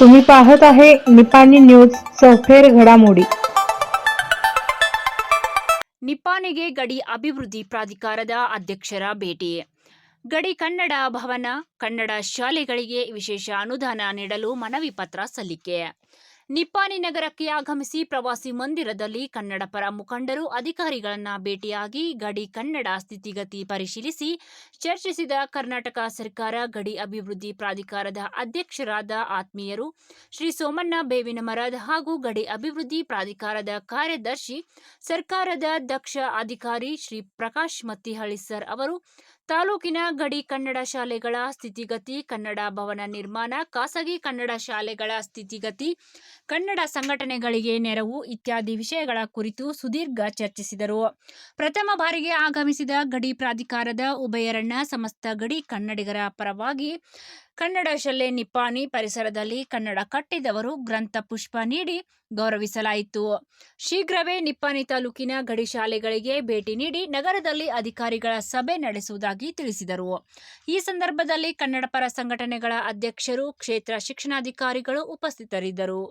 तुम्ही पाहत आहे निपाणी न्यूज सफेर घडामोडी ನಿಪ್ಪಾಣಿಗೆ ಗಡಿ ಅಭಿವೃದ್ಧಿ ಪ್ರಾಧಿಕಾರದ ಅಧ್ಯಕ್ಷರ ಭೇಟಿ ಗಡಿ ಕನ್ನಡ ಭವನ ಕನ್ನಡ ಶಾಲೆಗಳಿಗೆ ವಿಶೇಷ ಅನುದಾನ ನೀಡಲು ಮನವಿ ಪತ್ರ ಸಲ್ಲಿಕೆ ನಿಪ್ಪಾಣಿ ನಗರಕ್ಕೆ ಆಗಮಿಸಿ ಪ್ರವಾಸಿ ಮಂದಿರದಲ್ಲಿ ಕನ್ನಡ ಪರ ಮುಖಂಡರು ಅಧಿಕಾರಿಗಳನ್ನ ಭೇಟಿಯಾಗಿ ಗಡಿ ಕನ್ನಡ ಸ್ಥಿತಿಗತಿ ಪರಿಶೀಲಿಸಿ ಚರ್ಚಿಸಿದ ಕರ್ನಾಟಕ ಸರ್ಕಾರ ಗಡಿ ಅಭಿವೃದ್ಧಿ ಪ್ರಾಧಿಕಾರದ ಅಧ್ಯಕ್ಷರಾದ ಆತ್ಮೀಯರು ಶ್ರೀ ಸೋಮಣ್ಣ ಬೇವಿನ ಹಾಗೂ ಗಡಿ ಅಭಿವೃದ್ಧಿ ಪ್ರಾಧಿಕಾರದ ಕಾರ್ಯದರ್ಶಿ, ಸರ್ಕಾರದ ದಕ್ಷ ಅಧಿಕಾರಿ ಶ್ರೀ ಪ್ರಕಾಶ್ ಮತ್ತಿಹಳ್ಳಿ ಸರ್ ಅವರು, ತಾಲೂಕಿನ ಗಡಿ ಕನ್ನಡ ಶಾಲೆಗಳ ಸ್ಥಿತಿಗತಿ, ಕನ್ನಡ ಭವನ ನಿರ್ಮಾಣ, ಖಾಸಗಿ ಕನ್ನಡ ಶಾಲೆಗಳ ಸ್ಥಿತಿಗತಿ ಕನ್ನಡ ಸಂಘಟನೆಗಳಿಗೆ ನೆರವು ಇತ್ಯಾದಿ ವಿಷಯಗಳ ಕುರಿತು ಸುದೀರ್ಘ ಚರ್ಚಿಸಿದರು. ಪ್ರಥಮ ಬಾರಿಗೆ ಆಗಮಿಸಿದ ಗಡಿ ಪ್ರಾಧಿಕಾರದ ಉಭಯರಣ್ಣ ಸಮಸ್ತ ಗಡಿ ಕನ್ನಡಿಗರ ಪರವಾಗಿ ಕನ್ನಡ ಶಾಲೆ ನಿಪ್ಪಾಣಿ ಪರಿಸರದಲ್ಲಿ ಕನ್ನಡ ಕಟ್ಟಿದವರು ಗ್ರಂಥ ಪುಷ್ಪ ನೀಡಿ ಗೌರವಿಸಲಾಯಿತು. ಶೀಘ್ರವೇ ನಿಪ್ಪಾಣಿ ತಾಲೂಕಿನ ಗಡಿ ಶಾಲೆಗಳಿಗೆ ಭೇಟಿ ನೀಡಿ ನಗರದಲ್ಲಿ ಅಧಿಕಾರಿಗಳ ಸಭೆ ನಡೆಸುವುದಾಗಿ ತಿಳಿಸಿದರು. ಈ ಸಂದರ್ಭದಲ್ಲಿ ಕನ್ನಡ ಪರ ಸಂಘಟನೆಗಳ ಅಧ್ಯಕ್ಷರು, ಕ್ಷೇತ್ರ ಶಿಕ್ಷಣಾಧಿಕಾರಿಗಳು ಉಪಸ್ಥಿತರಿದ್ದರು.